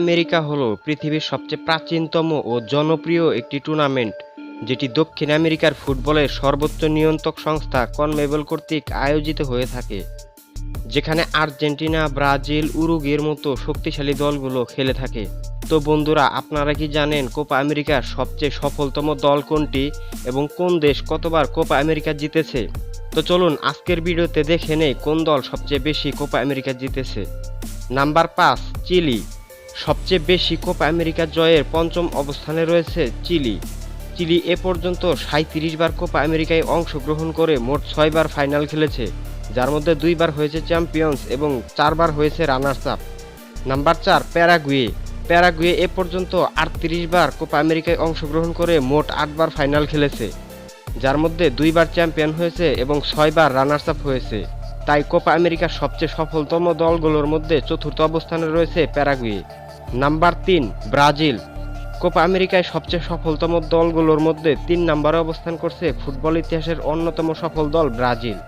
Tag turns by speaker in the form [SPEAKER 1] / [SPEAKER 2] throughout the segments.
[SPEAKER 1] America হলো পৃথিবীর সবচেয়ে প্রাচীনতম ও জনপ্রিয় একটি টুর্নামেন্ট, যেটি দক্ষিণ আমেরিকার ফুটবলের সর্বোচ্চ নিয়ন্ত্রক সংস্থা কনমেবল কর্তৃক আয়োজিত হয়ে থাকে, যেখানে আর্জেন্টিনা, ব্রাজিল উরুগের মতো শক্তিশালী দলগুলো খেলে থাকে। তো বন্ধুরা, আপনারা কি জানেন কোপা আমেরিকার সবচেয়ে সফলতম দল কোনটি এবং কোন দেশ কতবার কোপা আমেরিকা জিতেছে? তো চলুন আজকের ভিডিওতে দেখে নেই কোন দল সবচেয়ে বেশি কোপা আমেরিকা জিতেছে। নাম্বার পাঁচ, চিলি। সবচেয়ে বেশি কোপা আমেরিকা জয়ের পঞ্চম অবস্থানে রয়েছে চিলি। চিলি এ পর্যন্ত সাঁত্রিশ বার কোপা আমেরিকায় অংশগ্রহণ করে মোট ছয়বার ফাইনাল খেলেছে, যার মধ্যে দুইবার হয়েছে চ্যাম্পিয়ন্স এবং চারবার হয়েছে রানার্স আপ। নাম্বার চার, প্যারাগুয়ে। প্যারাগুয়ে এ পর্যন্ত আটত্রিশ বার কোপা আমেরিকায় অংশগ্রহণ করে মোট আটবার ফাইনাল খেলেছে, যার মধ্যে দুইবার চ্যাম্পিয়ন হয়েছে এবং ছয়বার রানার্স আপ হয়েছে। তাই কোপা আমেরিকার সবচেয়ে সফলতম দলগুলোর মধ্যে চতুর্থ অবস্থানে রয়েছে প্যারাগুয়ে। নাম্বার তিন, ব্রাজিল। কোপা আমেরিকায় সবচেয়ে সফলতম দলগুলোর মধ্যে তিন নম্বরে অবস্থান করছে ফুটবল ইতিহাসের অন্যতম সফল দল ব্রাজিল।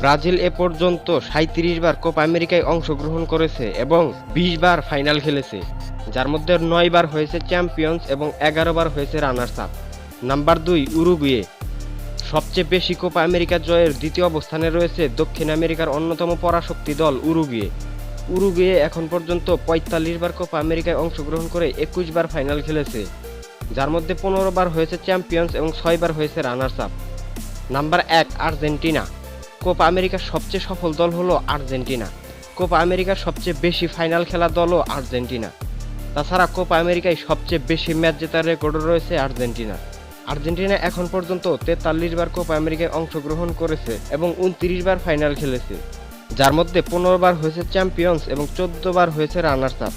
[SPEAKER 1] ব্রাজিল এ পর্যন্ত সাঁত্রিশ বার কোপা আমেরিকায় অংশগ্রহণ করেছে এবং বিশ বার ফাইনাল খেলেছে, যার মধ্যে নয় বার হয়েছে চ্যাম্পিয়ন্স এবং এগারো বার হয়েছে রানার্স আপ নাম্বার দুই, উরুগুয়ে। সবচেয়ে বেশি কোপা আমেরিকা জয়ের দ্বিতীয় অবস্থানে রয়েছে দক্ষিণ আমেরিকার অন্যতম পরাশক্তি দল উরুগুয়ে। উরুগুয়ে এখন পর্যন্ত পঁয়তাল্লিশ বার কোপা আমেরিকায় অংশগ্রহণ করে একুশ বার ফাইনাল খেলেছে, যার মধ্যে পনেরো বার হয়েছে চ্যাম্পিয়ন্স এবং ছয় বার হয়েছে রানার্স আপ নাম্বার এক, আর্জেন্টিনা। কোপা আমেরিকার সবচেয়ে সফল দল হলো আর্জেন্টিনা। কোপা আমেরিকার সবচেয়ে বেশি ফাইনাল খেলা দলও আর্জেন্টিনা। তাছাড়া কোপা আমেরিকায় সবচেয়ে বেশি ম্যাচ জেতার রেকর্ডও রয়েছে আর্জেন্টিনা। আর্জেন্টিনা এখন পর্যন্ত তেতাল্লিশ বার কোপা আমেরিকায় অংশগ্রহণ করেছে এবং উনত্রিশ বার ফাইনাল খেলেছে। যার মধ্যে পনেরো বার হয়েছে চ্যাম্পিয়ন্স এবং চোদ্দ বার হয়েছে রানার্স আপ।